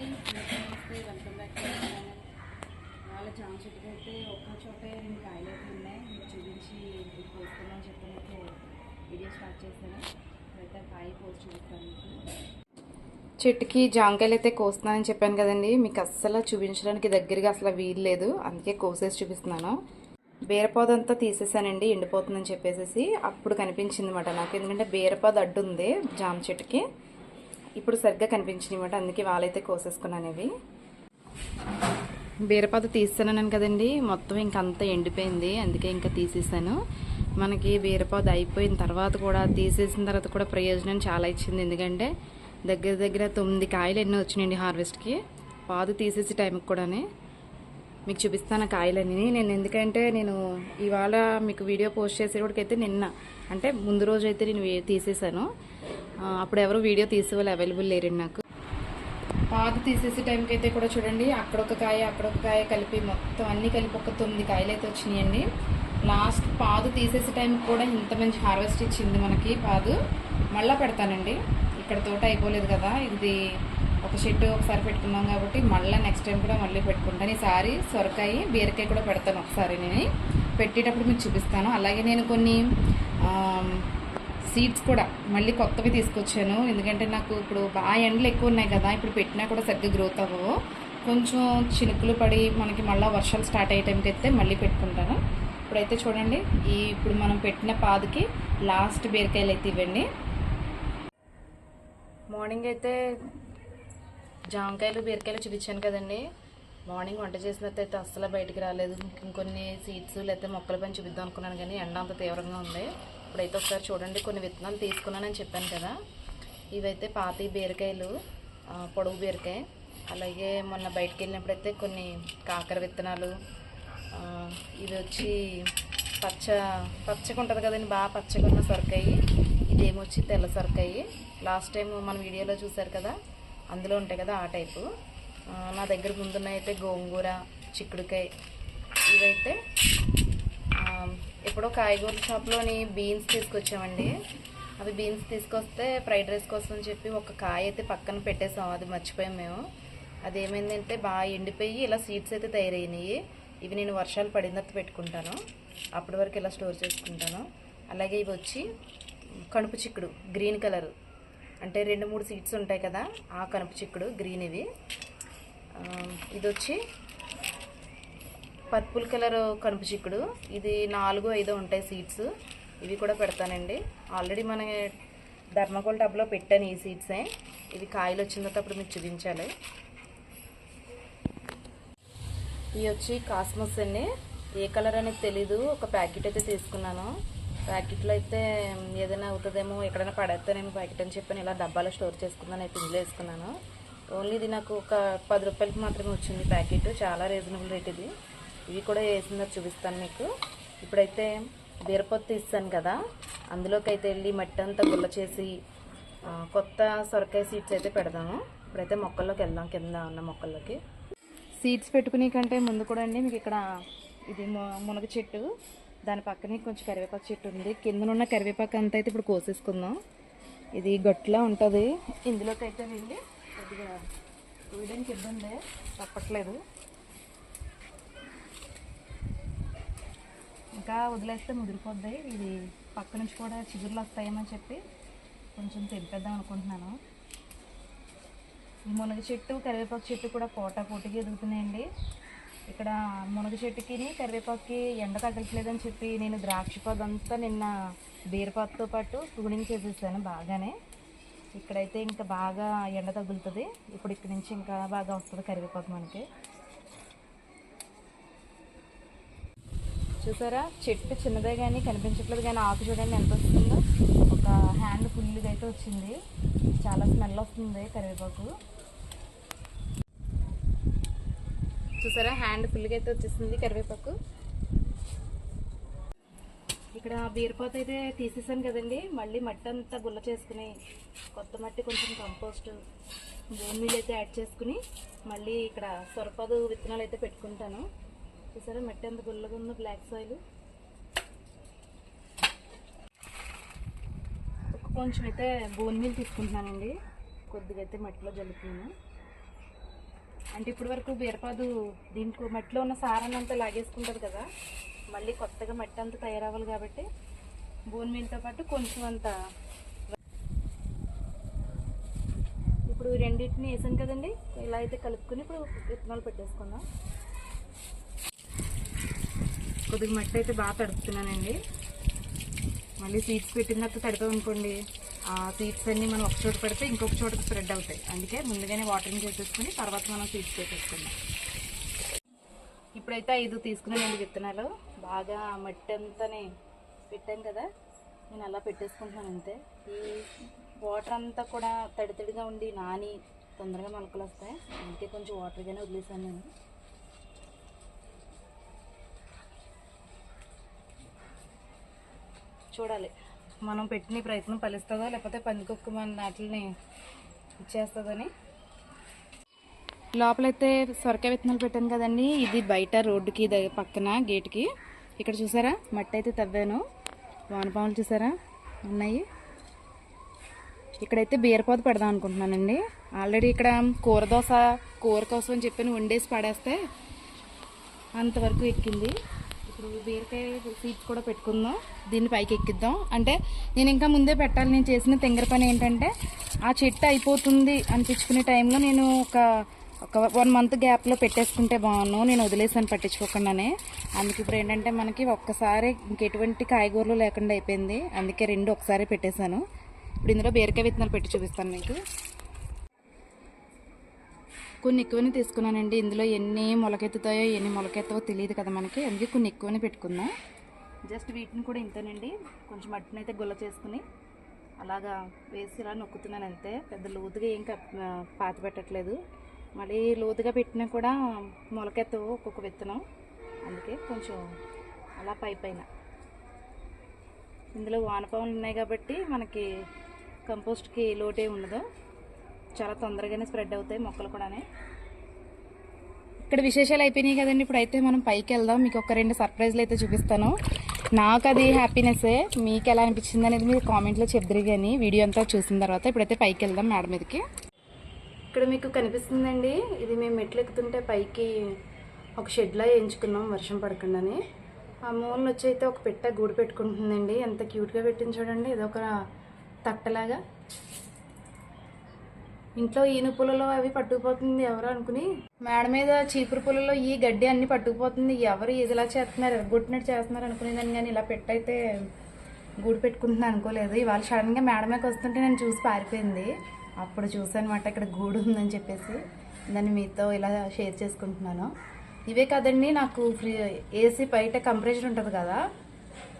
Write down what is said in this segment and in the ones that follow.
నమస్తే welcome back to వాళ్ళ జామ చెట్టుకి అయితే ఒక్క చోటే రెండు కాయలు అయితే ఉన్నాయి మీకు చూపించి ఇది కోసుకుందామని చెప్పి వీడియో స్టార్ట్ చేశాను అయితే కాయ పోస్ట్ చూపిస్తాను మీకు చెట్టుకి జామకాయలు అయితే కోస్తున్నానని చెప్పాను కదండి. మీకు అస్సలు చూపించడానికి దగ్గరగా అసలు వీలు లేదు. అందుకే కోసేసి చూపిస్తున్నాను. బీరపాదంతా తీసేసానండి. ఎండిపోతుందని చెప్పేసి అప్పుడు కనిపించింది అనమాట నాకు. ఎందుకంటే బీరపాద అడ్డు ఉంది జామ చెట్టుకి. ఇప్పుడు సరిగ్గా కనిపించింది అందుకే వాళ్ళైతే కోసేసుకున్నాను ఇవి బీరపాద తీస్తున్నాను కదండి మొత్తం ఇంక అంతా ఎండిపోయింది అందుకే ఇంకా తీసేసాను. మనకి బీరపాద అయిపోయిన తర్వాత కూడా తీసేసిన తర్వాత కూడా ప్రయోజనం చాలా ఇచ్చింది. ఎందుకంటే దగ్గర దగ్గర తొమ్మిది కాయలు ఎన్నో వచ్చినాయండి హార్వెస్ట్కి. పాదు తీసేసే టైంకి కూడానే. మీకు చూపిస్తాను ఆ కాయలన్నీ. నేను ఎందుకంటే నేను ఇవాళ మీకు వీడియో పోస్ట్ చేసేవాడికైతే నిన్న అంటే ముందు రోజు అయితే నేను వే- తీసేసాను. అప్పుడు ఎవరు వీడియో తీసేవాళ్ళు అవైలబుల్ లేరండి నాకు. పాదు తీసేసే టైంకి అయితే కూడా చూడండి అక్కడ ఒక కాయ అక్కడ ఒక కాయ కలిపి మొత్తం అన్ని కలిపి ఒక తొమ్మిది కాయలు అయితే వచ్చినాయండి. లాస్ట్ పాదు తీసేసే టైంకి కూడా ఇంత మంచి హార్వెస్ట్ ఇచ్చింది మనకి పాదు. మళ్ళా పెడతానండి. ఇక్కడ తోట అయిపోలేదు కదా ఇది ఒక చెట్టు ఒకసారి పెట్టుకున్నాం కాబట్టి మళ్ళీ నెక్స్ట్ టైం కూడా మళ్ళీ పెట్టుకుంటాను. ఈసారి సొరకాయ బీరకాయ కూడా పెడతాను ఒకసారి నేను. పెట్టేటప్పుడు మీకు చూపిస్తాను. అలాగే నేను కొన్ని సీడ్స్ కూడా మళ్ళీ కొత్తవి తీసుకొచ్చాను. ఎందుకంటే నాకు ఇప్పుడు బాగా ఎండలు ఎక్కువ ఉన్నాయి కదా ఇప్పుడు పెట్టినా కూడా సరిగ్గా గ్రోత్ అవ్వవు. కొంచెం చినుకులు పడి మనకి మళ్ళీ వర్షాలు స్టార్ట్ అయ్యే టైంకి అయితే మళ్ళీ పెట్టుకుంటాను. ఇప్పుడైతే చూడండి ఈ ఇప్పుడు మనం పెట్టిన పాదుకి లాస్ట్ బీరకాయలు అయితే ఇవ్వండి. మార్నింగ్ అయితే జామకాయలు బీరకాయలు చూపించాను కదండి. మార్నింగ్ వంట చేసినట్టు అయితే అస్సలు బయటికి రాలేదు. ఇంకొన్ని సీడ్స్ లేకపోతే మొక్కల పని చూపిద్దాం అనుకున్నాను కానీ ఎండ అంత తీవ్రంగా ఉంది. ఇప్పుడైతే ఒకసారి చూడండి కొన్ని విత్తనాలు తీసుకున్నానని చెప్పాను కదా. ఇవైతే పాతి బీరకాయలు పొడుగు పొడవు బీరకాయ అలాగే మొన్న బయటికి వెళ్ళినప్పుడైతే కొన్ని కాకర విత్తనాలు ఇది వచ్చి పచ్చ పచ్చగా ఉంటుంది కదండి బాగా పచ్చగా ఉన్న సొరకాయి ఇదేమొచ్చి తెల్ల సొరకాయి. లాస్ట్ టైం మన వీడియోలో చూసారు కదా అందులో ఉంటాయి కదా ఆ టైపు. నా దగ్గర ముందున్న అయితే గోంగూర చిక్కుడుకాయ ఇవైతే ఎప్పుడో కాయగూరల షాప్లోని బీన్స్ తీసుకొచ్చామండి. అవి బీన్స్ తీసుకొస్తే ఫ్రైడ్ రైస్ కోసం అని చెప్పి ఒక కాయ అయితే పక్కన పెట్టేసాం. అది మర్చిపోయాం మేము. అది ఏమైందంటే బాగా ఎండిపోయి ఇలా సీడ్స్ అయితే తయారైనాయి. ఇవి నేను వర్షాలు పడిన తర్వాత పెట్టుకుంటాను. అప్పటి వరకు ఇలా స్టోర్ చేసుకుంటాను. అలాగే ఇవి వచ్చి కణుపు చిక్కుడు గ్రీన్ కలర్. అంటే రెండు మూడు సీడ్స్ ఉంటాయి కదా ఆ కణుపు చిక్కుడు గ్రీన్ ఇవి. ఇది వచ్చి పర్పుల్ కలర్ కనుపు చిక్కుడు ఇది నాలుగు ఐదో ఉంటాయి సీడ్స్. ఇవి కూడా పెడతానండి. ఆల్రెడీ మన ధర్మకోల్ టబ్లో పెట్టాను ఈ సీడ్సే. ఇవి కాయలు వచ్చిన తర్వాత అప్పుడు మీకు చూపించాలి. ఇవి వచ్చి కాస్మోస్ అండి. ఏ కలర్ అనేది తెలీదు. ఒక ప్యాకెట్ అయితే తీసుకున్నాను. ప్యాకెట్లో అయితే ఏదైనా అవుతుందేమో ఎక్కడైనా పడేస్తానేమో ప్యాకెట్ అని చెప్పి ఇలా డబ్బాలో స్టోర్ చేసుకున్నాను అయితే ఇందులో వేసుకున్నాను. ఓన్లీ ఇది నాకు ఒక పది రూపాయలకి మాత్రమే వచ్చింది ప్యాకెట్. చాలా రీజనబుల్ రేట్ ఇది. ఇవి కూడా వేసిందో చూపిస్తాను మీకు. ఇప్పుడైతే బీరపొత్తు తీస్తాను కదా. అందులోకి అయితే వెళ్ళి మట్టి అంతా గుల్ల చేసి కొత్త సొరకాయ సీడ్స్ అయితే పెడదాము. ఇప్పుడైతే మొక్కల్లోకి వెళ్దాం కింద ఉన్న మొక్కల్లోకి. సీడ్స్ పెట్టుకునే కంటే ముందు కూడా అండి మీకు ఇక్కడ ఇది మునగ చెట్టు దాని పక్కనే కొంచెం కరివేపాకు చెట్టు ఉంది. కిందనున్న కరివేపాకు అంతా అయితే ఇప్పుడు కోసేసుకుందాం. ఇది గట్లా ఉంటుంది. ఇందులోకి అయితే వెళ్ళి కొద్దిగా వేయడానికి ఇబ్బంది తప్పట్లేదు ఇంకా వదిలేస్తే ముదిరిపోద్ది. ఇది పక్క నుంచి కూడా చిగురులు వస్తాయేమని చెప్పి కొంచెం తెంపేద్దాం అనుకుంటున్నాను. మునగ చెట్టు కరివేపాకు చెట్టు కూడా పోటా పోటీగా ఎదుగుతున్నాయండి. ఇక్కడ మునగ చెట్టుకి కరివేపాకుకి ఎండ తగ్గట్లేదని చెప్పి నేను ద్రాక్ష పదంతా నిన్న బీరపాకుతో పాటు ప్రూనింగ్ చేసేసాను బాగానే. ఇక్కడైతే ఇంకా బాగా ఎండ తగులుతుంది. ఇప్పుడు ఇక్కడ నుంచి ఇంకా బాగా వస్తుంది కరివేపాకు మనకి. చూసారా? చెట్టు చిన్నదే కానీ కనిపించట్లేదు కానీ ఆకు చూడండి ఎంత వస్తుందో. ఒక హ్యాండ్ ఫుల్గా అయితే వచ్చింది. చాలా స్మెల్ వస్తుంది కరివేపాకు. చూసారా? హ్యాండ్ ఫుల్గా అయితే వచ్చేసింది కరివేపాకు. ఇక్కడ బీరపాత అయితే తీసేసాను కదండి. మళ్ళీ మట్టి అంతా గుల్ల చేసుకుని కొత్త మట్టి కొంచెం కంపోస్ట్ భూమిలో అయితే యాడ్ చేసుకుని మళ్ళీ ఇక్కడ సొరపాదు విత్తనాలు అయితే పెట్టుకుంటాను. చూసారా మట్టి ఎంత గుల్లగా ఉంది బ్లాక్ సాయిల్ కొంచెం అయితే బోన్ మీల్ తీసుకుంటున్నానండి. కొద్దిగా అయితే మట్టిలో జల్లుతున్నాను. అంటే ఇప్పటి వరకు బీరపాదు దీనికి మట్టిలో ఉన్న సారాన్ని అంతా లాగేసుకుంటుంది కదా మళ్ళీ కొత్తగా మట్టి అంతా తయారవ్వాలి కాబట్టి బోన్ మీల్తో పాటు కొంచెం అంత. ఇప్పుడు రెండింటిని వేసాను కదండి ఇలా అయితే కలుపుకొని ఇప్పుడు విత్తనాలు పెట్టేసుకుందాం. కొద్దిగా మట్టి అయితే బాగా తడుపుతున్నానండి. మళ్ళీ సీడ్స్ పెట్టిన తర్వాత తడిపాం అనుకోండి. ఆ సీడ్స్ అన్నీ మనం ఒక చోట పెడితే ఇంకొక చోట స్ప్రెడ్ అవుతాయి. అందుకే ముందుగానే వాటరింగ్ చేసేసుకుని తర్వాత మనం సీడ్స్ పెట్టేసుకుందాం. ఇప్పుడైతే ఐదు తీసుకున్నానండి విత్తనాలు. బాగా మట్టి అంతానే పెట్టాం కదా. నేను అలా పెట్టేసుకుంటున్నాను అంతే. ఈ వాటర్ అంతా కూడా తడి తడిగా ఉండి నాని తొందరగా మొలకలు వస్తాయి. అందుకే కొంచెం వాటర్గానే వదిలేసాను నేను. చూడాలి. మనం పెట్టిన ప్రయత్నం ఫలిస్తుందా లేకపోతే పందికొక్కు మన వాటిని ఇచ్చేస్తుందని? లోపలైతే సొరకాయ విత్తనాలు పెట్టాను కదండి. ఇది బయట రోడ్డుకి పక్కన గేట్కి. ఇక్కడ చూసారా? మట్టి అయితే తవ్వాను. వానపాములు చూసారా? ఉన్నాయి. ఇక్కడైతే బీరపోత పెడదాం అనుకుంటున్నానండి. ఆల్రెడీ ఇక్కడ కూర దోశ కూర కోసం అని చెప్పి వండేసి పడేస్తే అంతవరకు ఎక్కింది. ఇప్పుడు బీరకాయ సీడ్స్ కూడా పెట్టుకుందాం. దీన్ని పైకి ఎక్కిద్దాం. అంటే నేను ఇంకా ముందే పెట్టాలి. నేను చేసిన తెంగర పని ఏంటంటే ఆ చెట్టు అయిపోతుంది అనిపించుకునే టైంలో నేను ఒక ఒక వన్ మంత్ గ్యాప్లో పెట్టేసుకుంటే బాగున్నాను నేను వదిలేసాను పట్టించుకోకుండానే. అందుకే ఇప్పుడు ఏంటంటే మనకి ఒక్కసారి ఇంకెటువంటి కాయగూరలు లేకుండా అయిపోయింది. అందుకే రెండు ఒకసారి పెట్టేశాను. ఇప్పుడు ఇందులో బీరకాయ విత్తనాలు పెట్టి చూపిస్తాను మీకు. కొన్ని ఎక్కువనే తీసుకున్నానండి. ఇందులో ఎన్ని మొలకెత్తుతాయో ఎన్ని మొలకెత్తవో తెలియదు కదా మనకి. అందుకే కొన్ని ఎక్కువనే పెట్టుకుందాం జస్ట్ వీటిని కూడా ఇంతేనండి. కొంచెం మట్టిని అయితే గుల్ల చేసుకుని అలాగా వేసి ఇలా నొక్కుతున్నాను అంతే. పెద్ద లోతుగా ఏం పాత పెట్టట్లేదు. మళ్ళీ లోతుగా పెట్టినా కూడా మొలకెత్తవు ఒక్కొక్క విత్తనం. అందుకే కొంచెం అలా పై పైన. ఇందులో వానపాములు ఉన్నాయి కాబట్టి మనకి కంపోస్ట్కి లోటే ఉండదు. చాలా తొందరగానే స్ప్రెడ్ అవుతాయి మొక్కలు కూడానే. ఇక్కడ విశేషాలు అయిపోయినాయి కదండి. ఇప్పుడు అయితే మనం పైకి వెళ్దాం. మీకు ఒక రెండు సర్ప్రైజ్లు అయితే చూపిస్తాను. నాకు అది హ్యాపీనెస్సే మీకు ఎలా అనిపించింది అనేది మీరు కామెంట్లో చెప్దురు కానీ వీడియో అంతా చూసిన తర్వాత ఇప్పుడైతే పైకి వెళ్దాం మేడం మీదకి. ఇక్కడ మీకు కనిపిస్తుందండి. ఇది మేము మెట్లు ఎక్కుతుంటే పైకి ఒక షెడ్లా వేయించుకున్నాం వర్షం పడకుండానే. ఆ మూలన వచ్చి అయితే ఒక పెట్ట గూడు పెట్టుకుంటుందండి. ఎంత క్యూట్గా పెట్టింది చూడండి. ఇది ఒక తట్టలాగా. ఇంట్లో ఈను పులలో అవి పట్టుకుపోతుంది ఎవరు అనుకుని. మేడ మీద చీపురు పులలో ఈ గడ్డి అన్ని పట్టుకుపోతుంది. ఎవరు ఇదిలా చేస్తున్నారు? ఎరగొట్టినట్టు చేస్తున్నారు అనుకునేదాన్ని కానీ ఇలా పెట్టయితే గూడు పెట్టుకుంటున్నాను అనుకోలేదు. ఇవాళ సడన్గా మేడ మీదకి వస్తుంటే నేను చూసి పారిపోయింది. అప్పుడు చూసానమాట ఇక్కడ గూడు ఉందని చెప్పేసి. దాన్ని మీతో ఇలా షేర్ చేసుకుంటున్నాను. ఇవే కదండి నాకు ఫ్రీ ఏసీ బయట కంప్రెషర్ ఉంటుంది కదా.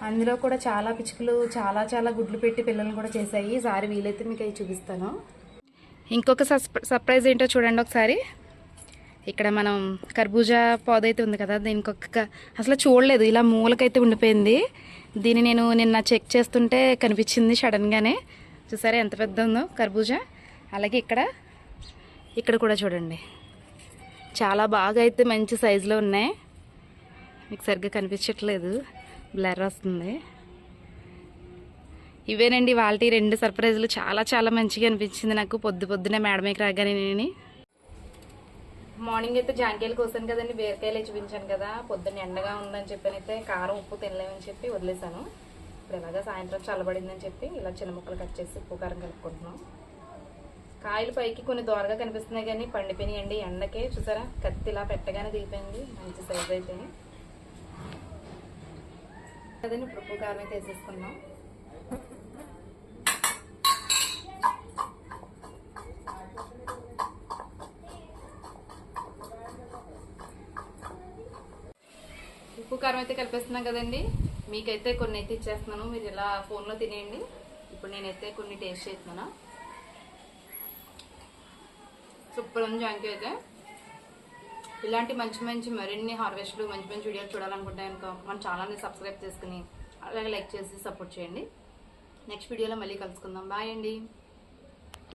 అందులో కూడా చాలా పిచ్చుకలు చాలా చాలా గుడ్లు పెట్టి పిల్లల్ని కూడా చేశాయి. ఈసారి వీలైతే మీకు అవి చూపిస్తాను. ఇంకొక సస్ప- సర్ప్రైజ్ ఏంటో చూడండి ఒకసారి. ఇక్కడ మనం కర్బూజా పౌద అయితే ఉంది కదా దీనికి ఒక అసలు చూడలేదు ఇలా మూలకైతే ఉండిపోయింది. దీన్ని నేను నిన్న చెక్ చేస్తుంటే కనిపించింది సడన్గానే. చూసారా ఎంత పెద్ద ఉందో కర్బూజా. అలాగే ఇక్కడ ఇక్కడ కూడా చూడండి. చాలా బాగా అయితే మంచి సైజులో ఉన్నాయి. మీకు సరిగ్గా కనిపించట్లేదు. బ్లర్ వస్తుంది. ఇవేనండి వాళ్ళ రెండు సర్ప్రైజులు. చాలా చాలా మంచిగా అనిపించింది నాకు. పొద్దు పొద్దునే మేడమేకి రాగానే నేను. మార్నింగ్ అయితే జాంకాయలు కోసాను కదండి బీరకాయలు చూపించాను కదా. పొద్దున్న ఎండగా ఉందని చెప్పి అయితే కారం ఉప్పు తినలేమని చెప్పి వదిలేశాను. ఇప్పుడు ఎలాగా సాయంత్రం చల్లబడిందని చెప్పి ఇలా చిన్న ముక్కలు కట్ చేసి ఉప్పు కారం కలుపుకుంటున్నాం. కాయలు పైకి కొన్ని దోరగా కనిపిస్తున్నాయి కానీ పండిపోయినాయండి. ఎండకే చూసారా? కత్తి ఇలా పెట్టగానే దిగిపోయింది. మంచి సైజ్ అయితే. కదండి ఇప్పుడు ఉప్పు కారం అయితే వేసేసుకున్నాం ఉప్పు కారం అయితే కలిపేస్తున్నాం కదండి. మీకైతే కొన్ని అయితే ఇచ్చేస్తున్నాను. మీరు ఇలా ఫోన్లో తినేయండి. ఇప్పుడు నేనైతే కొన్ని టేస్ట్ చేస్తున్నాను. సూపర్ ఉంది జాంకి అయితే. ఇలాంటి మంచి మంచి మరిన్ని హార్వెస్ట్లు మంచి మంచి వీడియోలు చూడాలనుకుంటే కనుక మన ఛానల్ని సబ్స్క్రైబ్ చేసుకుని అలాగే లైక్ చేసి సపోర్ట్ చేయండి. నెక్స్ట్ వీడియోలో మళ్ళీ కలుసుకుందాం. బాయ్ అండి.